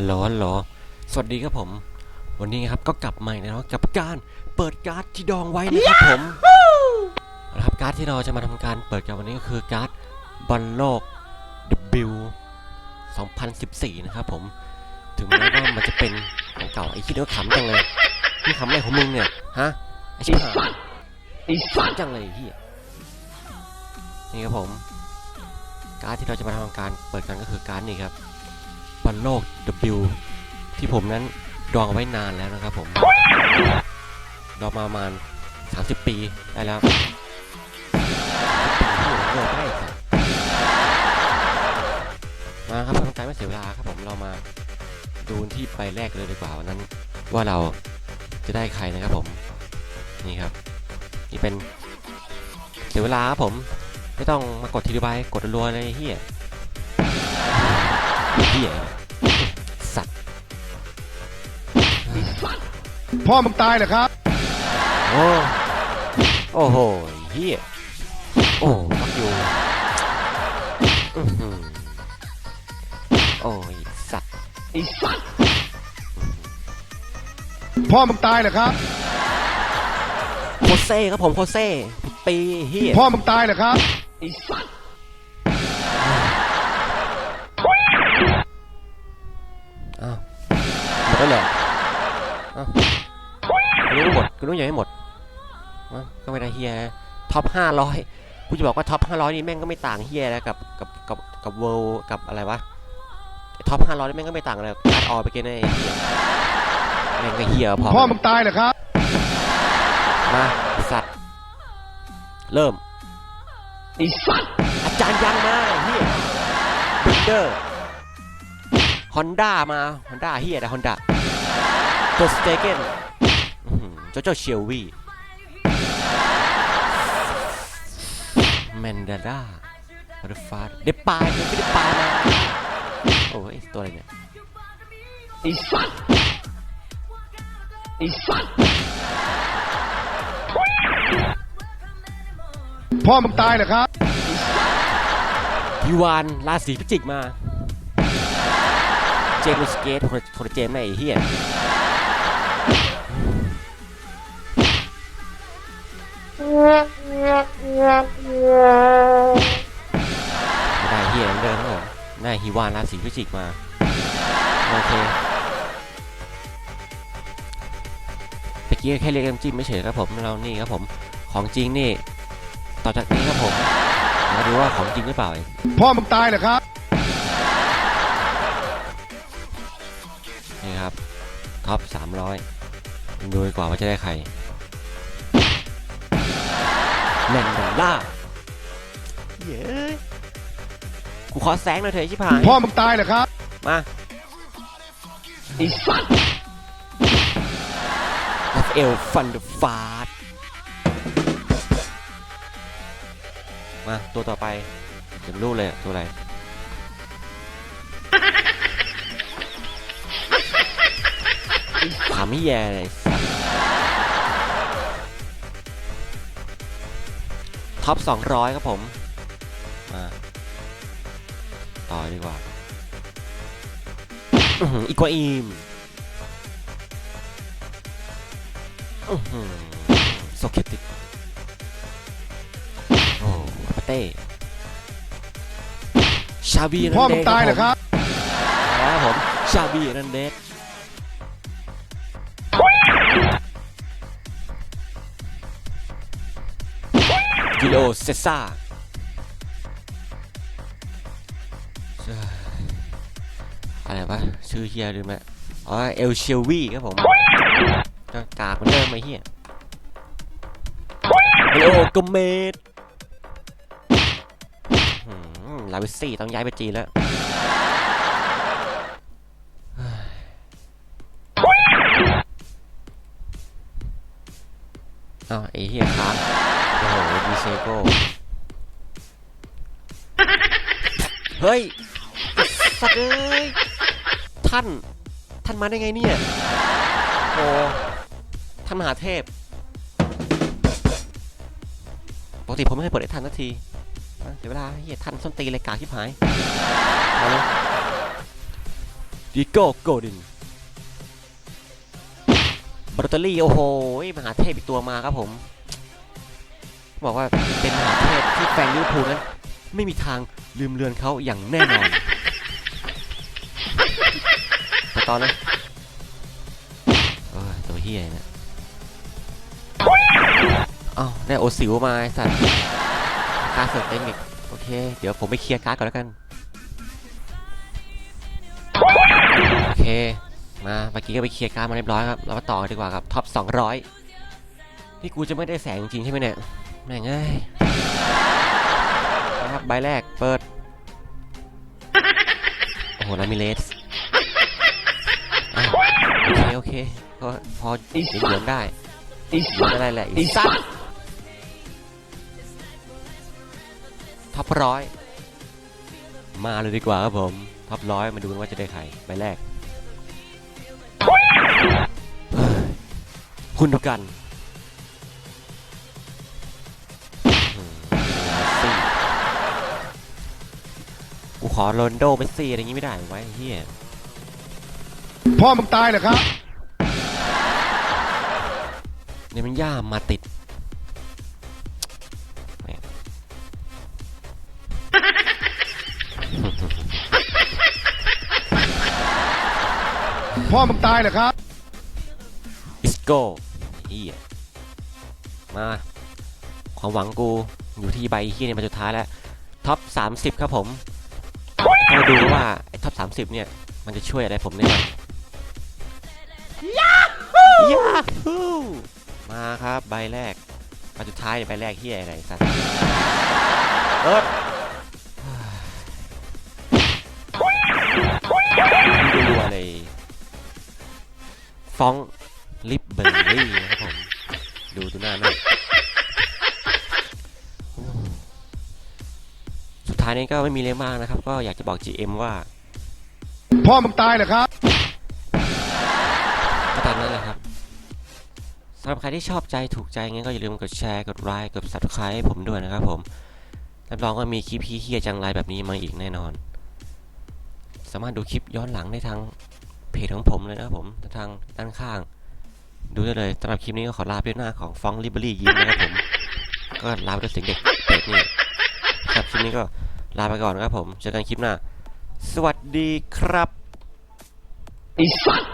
ฮัลโหลฮัลโหลสวัสดีครับผม วันนี้ครับก็กลับมาอีกแล้วกับการเปิดการ์ดที่ดองไว้นะครับผมนะครับการ์ดที่เราจะมาทำการเปิดกันวันนี้ก็คือการ์ดบอลโลก W 2014 นะครับผม ถึงแม้ว่ามันจะเป็นของเก่าไอ้คิดว่าขำจังเลยนี่ขำอะไรของมึงเนี่ยฮะไอ้ชิบหายไอ้สัตว์จังเลยไอ้เฮียนี่ครับผม การ์ดที่เราจะมาทำการเปิดกันก็คือการ์ดนี่ครับบ อลโลก W ที่ผมนั้นดองเอาไว้นานแล้วนะครับผม ดองมาประมาณ 30 ปีได้แล้วมเลิกได้ครับมาครับเพื่อเป็นการไม่เสียเวลาครับผมเรามาดูที่ใบแรกเลยดีกว่าวันนั้น ว่าเราจะได้ใครนะครับผม นี่ครับ นี่เป็นเสียเวลาครับผม ไม่ต้องมากดทีละใบกดรัวๆเลยเฮียเฮีย พ่อมึงตายเหรอครับ โอ้โอ้โหเฮียโอ้ฟักอยู่อื้อหือโอ้ยสัตว์พ่อมึงตายเหรอครับ โคเซ่ครับผมโคเซ่ปีเฮียพ่อมึงตายเหรอครับอ้าว รู้หมดกูรู้ยังไม่หมดอ้าวก็ไม่ได้เฮียนะท็อปห้าร้อยกูจะบอกว่าท็อปห้าร้อยนี่แม่งก็ไม่ต่างเฮียนะกับกับกับกับเวิลกับอะไรวะท็อปห้าร้อยนี่แม่งก็ไม่ต่างอะไรกับการ์ดออไปเกนไอ้เฮียแม่งก็เฮียพอพ่อมึงตายเหรอครับ มาไอ้สัตว์ เริ่มไอสัตว์อาจารย์ยังมาไอ้เฮียบิลเดอร์ฮอนด้ามาฮอนด้าเฮียแต่ฮอนด้าตัวสเตเกน โจโจเชลวีแมนดาร่าบริฟาเดปายเดปปายมาโอ้ยตัวอะไรเนี่ยพ่อมึงตายเหรอครับยูวานราศีพิจิกมา เจมส์สเกตคนคนละเจมส์นะไอ้เฮีย ไม่ได้เฮียเหมือนเดิมครับผมได้ฮิวานราศีพิจิกมา โอเคตะกี้แค่เรียกน้ำจิ้มไม่เฉยครับผมเรานี่ครับผมของจริงนี่ต่อจากนี้ครับผมมาดูว่าของจริงหรือเปล่าพ่อมึงตายเหรอครับ นี่ครับท็อป300ดูดีกว่าว่าจะได้ใคร แมนดัลล่าเย้ยกูขอแสงหน่อยเถอะไอ้ชิบหาย พ่อมึงตายเหรอครับ มาไอ้สัตว์เอลฟันเดฟาดมา ตัวต่อไปเดี๋ยวรู้เลยอะตัวอะไรถามไม่แย่เลย ท็อป 200 ครับผมมาต่อดีกว่าอื้อหืออีกว่าอีมอื้อหือโซเคติกโอ้ปาเต้ชาบีพ่อมึงตายเหรอครับ แล้วผม ชาบีนันเดส กิโลเซซ่าอะไรวะชื่อเฮียดูไหมอ๋อเอลเชลวีครับผมก็กากมือนเดิมไอ้เฮียเฮโอกเมดลาวิซี่ต้องย้ายไปจีนแล้วอ้าวไอ้เหี้ยค้าง โอ้โหดีเซโก้เฮ้ย สัตว์เอ้ย ท่าน ท่านมาได้ไงเนี่ย โอ้ ท่านมหาเทพ ปกติผมไม่เคยเปิดไอ้ท่านสักที เดี๋ยวเวลาเฮียท่านส้นตีเลยกากชิบหายเอาเลยดิโก้โกดินบรอตเตอรี่ โอ้โห มหาเทพอีกตัวมาครับผม บอกว่าเป็นมหาเทพที่แฟนลิเวอร์พูลนั้นไม่มีทางลืมเลือนเขาอย่างแน่นอนไปตอนนะเออตัวเฮียเนี่ยเอ้าได้โอสิวมาไอ้สัตว์การดเสริมเต็มอีกโอเค เดี๋ยวผมไปเคลียร์การ์ดก่อนแล้วกัน โอเค มาเมื่อกี้ก็ไปเคลียร์การ์ดมาเรียบร้อยครับ เรามาต่อดีกว่ากับ ท็อป 200 นี่กูจะไม่ได้แสงจริงใช่ไหมเนี่ย แม่งเอ้ยนะครับใบแรกเปิด โอ้โหลามิเลสอะโอเคโอเคก็พอเหลืองๆได้เหลืองอะไรแหละอีสัตว์ท็อปร้อยมาเลยดีกว่าครับผมท็อปร้อยมาดูกันว่าจะได้ใครใบแรกเฮ้ยคุณดูกัน อโรนลโดเมสซี่อะไรอย่างงี้ไม่ได้ไว้ไอ้เฮียพ่อมึงตายเหรอครับ เนี่ยมันย่ามมาติดแม่ง พ่อมึงตายเหรอครับอิสโก้เฮียมา ความหวังกูอยู่ที่ใบเฮียเนี่ยมาสุดท้ายแล้ว ท็อป 30 ครับผมมา ดูว่า ไอ้ท็อป30เนี่ย มันจะช่วยอะไรผมได้บ้างยาฮูมาครับใบแรกใบสุดท้ายใบแรกเฮียอะไรสัตว์เอิร์ดดูอะไรฟองลิปเบอร์รี่นะครับผม ดูดูหน้าหน่อย ท้ายนี้ก็ไม่มีเรื่องมากนะครับ ก็อยากจะบอก GM ว่า พ่อมึงตายเหรอครับก็ตามนั้นแหละครับสำหรับใครที่ชอบใจถูกใจงั้นก็อย่าลืมกดแชร์ กดไลค์กด subscribe ให้ผมด้วยนะครับผมรับรองว่ามีคลิปเฮี้ยๆจังไรแบบนี้มาอีกแน่นอน สามารถดูคลิปย้อนหลังได้ทางเพจของผมเลยนะครับผมทางด้านข้าง ดูได้เลยสำหรับคลิปนี้ก็ขอลาไปด้วยหน้าของฟองลิเบอรี่ยิ้มนะครับผม ก็ลาไปด้วยเสียงเด็กเป็ดนี่ครับคลิปนี้ก็ ลาไปก่อนครับผม เจอกันคลิปหน้า สวัสดีครับไอ้สัตว์